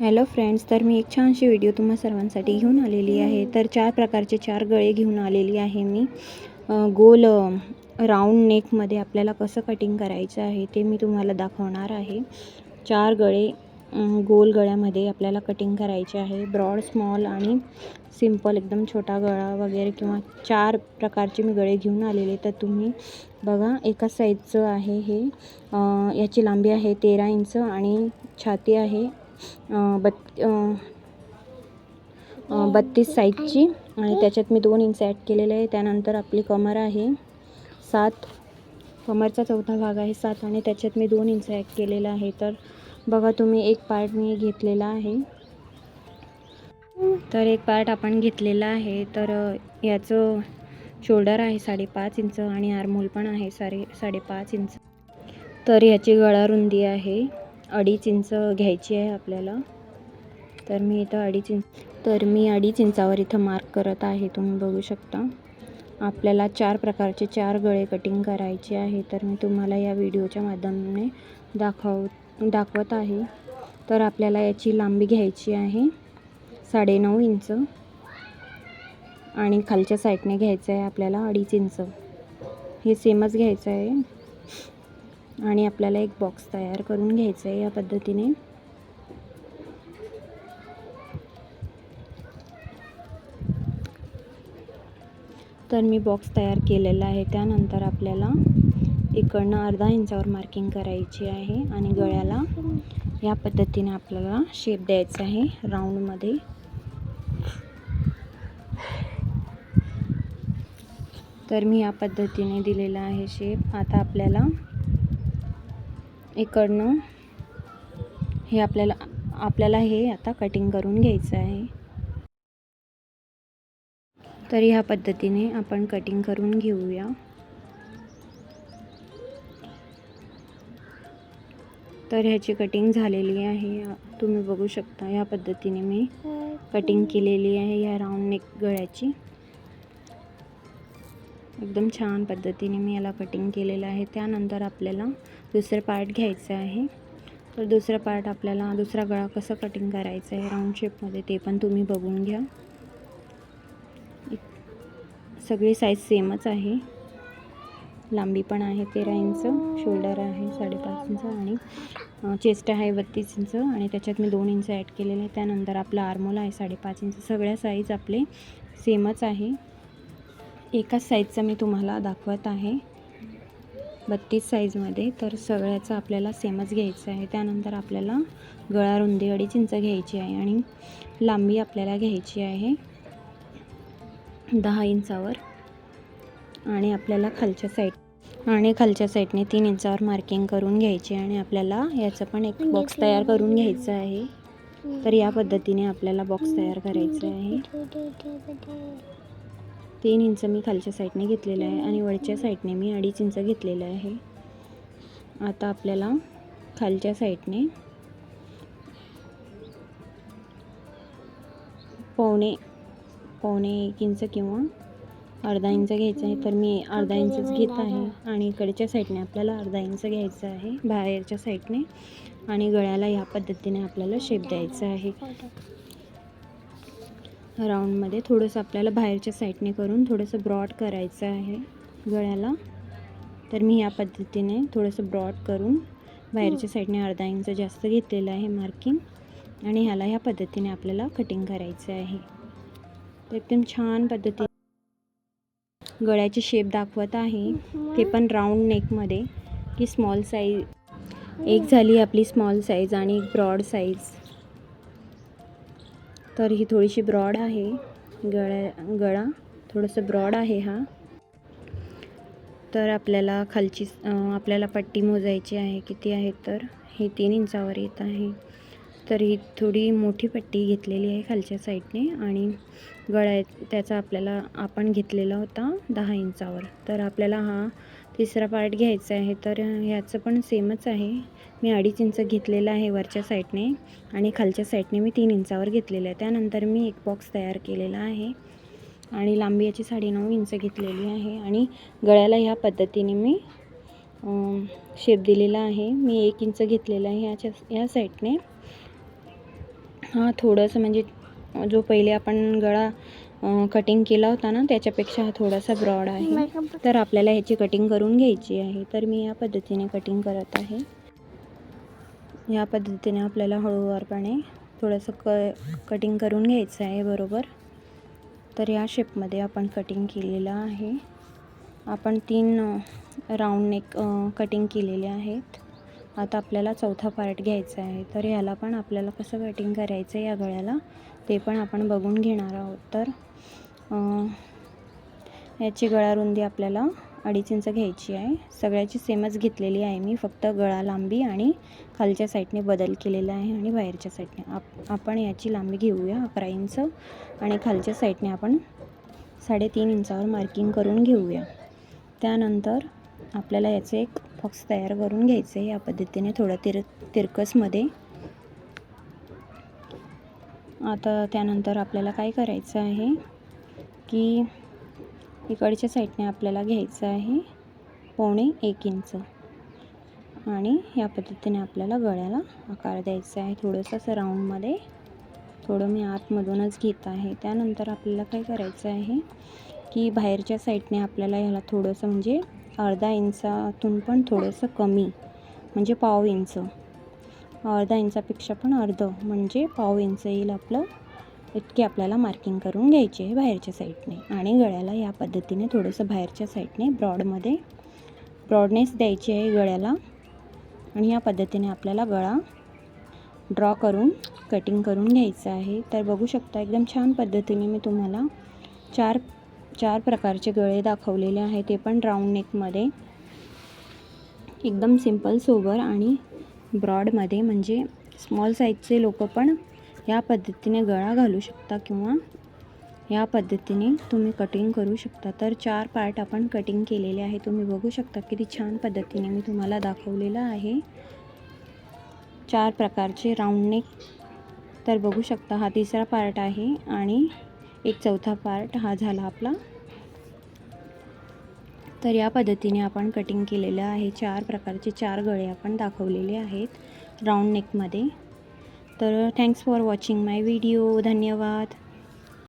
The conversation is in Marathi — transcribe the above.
हॅलो फ्रेंड्स तर मी एक छानशी व्हिडिओ तुम्हा सर्वांसाठी घेऊन आलेली आहे. तर चार प्रकारचे चार गळे घेऊन आलेली आहे मी. गोल राऊंड नेकमध्ये आपल्याला कसं कटिंग करायचं आहे ते मी तुम्हाला दाखवणार आहे. चार गळे गोल गळ्यामध्ये आपल्याला कटिंग करायचे आहे. ब्रॉड स्मॉल आणि सिंपल एकदम छोटा गळा वगैरे किंवा चार प्रकारचे मी गळे घेऊन आलेले. तर तुम्ही बघा एका साईजचं आहे हे. याची लांबी आहे तेरा इंच आणि छाती आहे बत् बत्तीस साईजची आणि त्याच्यात मी दोन इंच ॲड केलेले आहे. त्यानंतर आपली कमर आहे सात. कमरचा चौथा भाग आहे सात आणि त्याच्यात मी दोन इंच ॲड केलेला आहे. तर बघा तुम्ही एक पार्ट मी घेतलेला आहे. तर एक पार्ट आपण घेतलेला आहे. तर याचं शोल्डर आहे साडेपाच इंच आणि आरमोल पण आहे साडे साडेपाच इंच. तर याची गळा रुंदी आहे. अडीच इंच घ्यायची आहे आपल्याला. तर मी इथं अडीच इंच तर मी अडीच इंचावर इथं मार्क करत आहे तुम्ही बघू शकता. आपल्याला चार प्रकारचे चार गळे कटिंग करायचे आहे तर मी तुम्हाला या व्हिडिओच्या माध्यमाने दाखव दाखवत आहे. तर आपल्याला याची लांबी घ्यायची आहे साडेनऊ इंच. आणि खालच्या साईडने घ्यायचं आहे आपल्याला अडीच इंच. हे सेमच घ्यायचं आहे. आणि आपल्याला एक बॉक्स तयार करून घ्यायचा आहे या पद्धतीने. तर मी बॉक्स तयार केलेला आहे. त्यानंतर आपल्याला इकडनं अर्धा इंचावर मार्किंग करायची आहे आणि गळ्याला या पद्धतीने आपल्याला शेप द्यायचा आहे राऊंडमध्ये तर मी या पद्धतीने दिलेला आहे शेप आता आपल्याला इकडनं हे आपल्याला आपल्याला हे आता कटिंग करून घ्यायचं आहे. तर ह्या पद्धतीने आपण कटिंग करून घेऊया. तर ह्याची कटिंग झालेली आहे. तुम्ही बघू शकता या पद्धतीने मी कटिंग केलेली आहे या राऊंड नेक गळ्याची. एकदम छान पद्धतीने मी याला कटिंग केलेलं आहे. त्यानंतर आपल्याला दुसरं पार्ट घ्यायचं आहे. तर दुसरं पार्ट आपल्याला दुसरा गळा कसं कटिंग करायचं आहे राऊंड शेपमध्ये ते पण तुम्ही बघून घ्या. सगळी साईज सेमच आहे. लांबी पण आहे तेरा इंच शोल्डर आहे साडेपाच इंच आणि चेस्ट आहे बत्तीस इंच आणि त्याच्यात मी दोन इंच ॲड केलेले आहे त्यानंतर आपला आर्मोला आहे साडेपाच इंच. सगळ्या साईज आपले सेमच आहे. एकाच साईजचं मी तुम्हाला दाखवत आहे. बत्तीस साईजमध्ये तर सगळ्याचं आपल्याला सेमच घ्यायचं आहे. त्यानंतर आपल्याला गळा रुंदी अडीच इंच घ्यायची आहे आणि लांबी आपल्याला घ्यायची आहे दहा इंचावर आणि आपल्याला खालच्या साईड आणि खालच्या साईडने तीन इंचावर मार्किंग करून घ्यायची आणि आपल्याला याचं पण एक बॉक्स तयार करून घ्यायचं आहे. तर या पद्धतीने आपल्याला बॉक्स तयार करायचं आहे. तीन इंच मी खालच्या साईडने घेतलेलं आहे आणि वरच्या साईडने मी अडीच इंच घेतलेलं आहे. आता आपल्याला खालच्या साईडने पावणे पावणे एक इंच किंवा अर्धा इंच घ्यायचं आहे. तर मी अर्धा इंचच घेत आहे आणि इकडच्या साईडने आपल्याला अर्धा इंच घ्यायचं आहे बाहेरच्या साईडने. आणि गळ्याला ह्या पद्धतीने आपल्याला शेप द्यायचा आहे. राऊंडमध्ये थोडंसं आपल्याला बाहेरच्या साईडने करून थोडंसं ब्रॉड करायचं आहे गळ्याला. तर मी या पद्धतीने थोडंसं ब्रॉड करून बाहेरच्या साईडने अर्धा इंच जास्त घेतलेलं आहे मार्किंग आणि ह्याला ह्या पद्धतीने आपल्याला कटिंग करायचं आहे. तर एकदम छान पद्धती गळ्याची शेप दाखवत आहे. ते पण राऊंड नेकमध्ये की स्मॉल साईज एक झाली आपली स्मॉल साईज आणि एक ब्रॉड साईज. तर ही थोडीशी ब्रॉड आहे. गळ्या गळा. थोडंसं ब्रॉड आहे हा. तर आपल्याला खालची आपल्याला पट्टी मोजायची आहे. किती आहे तर? ही तीन इंचावर येत आहे. तर ही थोडी मोठी पट्टी घेतलेली आहे खालच्या साईडने आणि गळ्या त्याचा आपल्याला आपण घेतलेला होता दहा इंचावर. तर आपल्याला हा तिसरा पार्ट घ्यायचा आहे. तर ह्याचं पण सेमच आहे. मी अडीच इंच घेतलेलं आहे वरच्या साईडने आणि खालच्या साईडने मी तीन इंचावर घेतलेलं आहे. त्यानंतर मी एक बॉक्स तयार केलेला आहे आणि लांबी याची साडेनऊ इंच घेतलेली आहे आणि गळ्याला ह्या पद्धतीने मी शेप दिलेला आहे. मी एक इंच घेतलेला आहे ह्याच्या ह्या साईडने. हा थोडंसं म्हणजे जो पहिले आपण गळा कटिंग केला होता ना त्याच्यापेक्षा हा थोडासा ब्रॉड आहे. तर आपल्याला ह्याची कटिंग करून घ्यायची आहे. तर मी या पद्धतीने कटिंग करत आहे. या पद्धतीने आपल्याला हळूवारपणे थोडंसं क कटिंग करून घ्यायचं आहे बरोबर? तर या शेपमध्ये आपण कटिंग केलेलं आहे. आपण तीन राऊंड नेक कटिंग केलेले आहेत. आता आपल्याला चौथा पार्ट घ्यायचा आहे. तर ह्याला पण आपल्याला कसं कटिंग करायचं आहे या गळ्याला ते पण आपण बघून घेणार आहोत. तर याची गळा रुंदी आपल्याला अडीच इंच घ्यायची आहे. सगळ्याची सेमच घेतलेली आहे मी. फक्त गळा लांबी आणि खालच्या साईडने बदल केलेला आहे आणि बाहेरच्या साईडने. आप आपण याची लांबी घेऊया अकरा इंच आणि खालच्या साईडने आपण साडेतीन इंचावर मार्किंग करून घेऊया. त्यानंतर आपल्याला याचे एक बॉक्स तयार करून घ्यायचं आहे. या पद्धतीने थोडं तिर तिरकसमध्ये. आता त्यानंतर आपल्याला काय करायचं आहे की इकडच्या साईडने आपल्याला घ्यायचं आहे पोणे एक इंच. आणि या पद्धतीने आपल्याला गळ्याला आकार द्यायचा आहे. थोडंसं असं राऊंडमध्ये थोडं मी आतमधूनच घेत आहे. त्यानंतर आपल्याला काय करायचं आहे की बाहेरच्या साईडने आपल्याला ह्याला थोडंसं म्हणजे अर्धा इंचातून पण थोडंसं कमी म्हणजे पाव इंच. अर्धा इंचापेक्षा पण अर्ध म्हणजे पाव इंच येईल आपलं इतके आपल्याला मार्किंग करून घ्यायचे आहे बाहेरच्या साईडने आणि गळ्याला या पद्धतीने थोडंसं बाहेरच्या साईडने ब्रॉडमध्ये ब्रॉडनेस द्यायची आहे गळ्याला. आणि या पद्धतीने आपल्याला गळा ड्रॉ करून कटिंग करून घ्यायचं आहे. तर बघू शकता एकदम छान पद्धतीने मी तुम्हाला चार चार प्रकारचे गळे दाखवलेले आहे. ते पण राऊंड नेकमध्ये एकदम सिंपल सोबर आणि ब्रॉडमध्ये म्हणजे स्मॉल साईजचे लोक पण या पद्धतीने गळा घालू शकता किंवा या पद्धतीने तुम्ही कटिंग करू शकता. तर चार पार्ट आपण कटिंग केलेले आहे तुम्ही बघू शकता किती छान पद्धतीने मी तुम्हाला दाखवलेलं आहे. चार प्रकारचे राऊंड नेक तर बघू शकता हा तिसरा पार्ट आहे आणि एक चौथा पार्ट हा झाला आपला. तर या पद्धतीने आपण कटिंग केलेलं आहे. चार प्रकारचे चार गळे आपण दाखवलेले आहेत राऊंड नेकमध्ये तर thanks for watching my video धन्यवाद.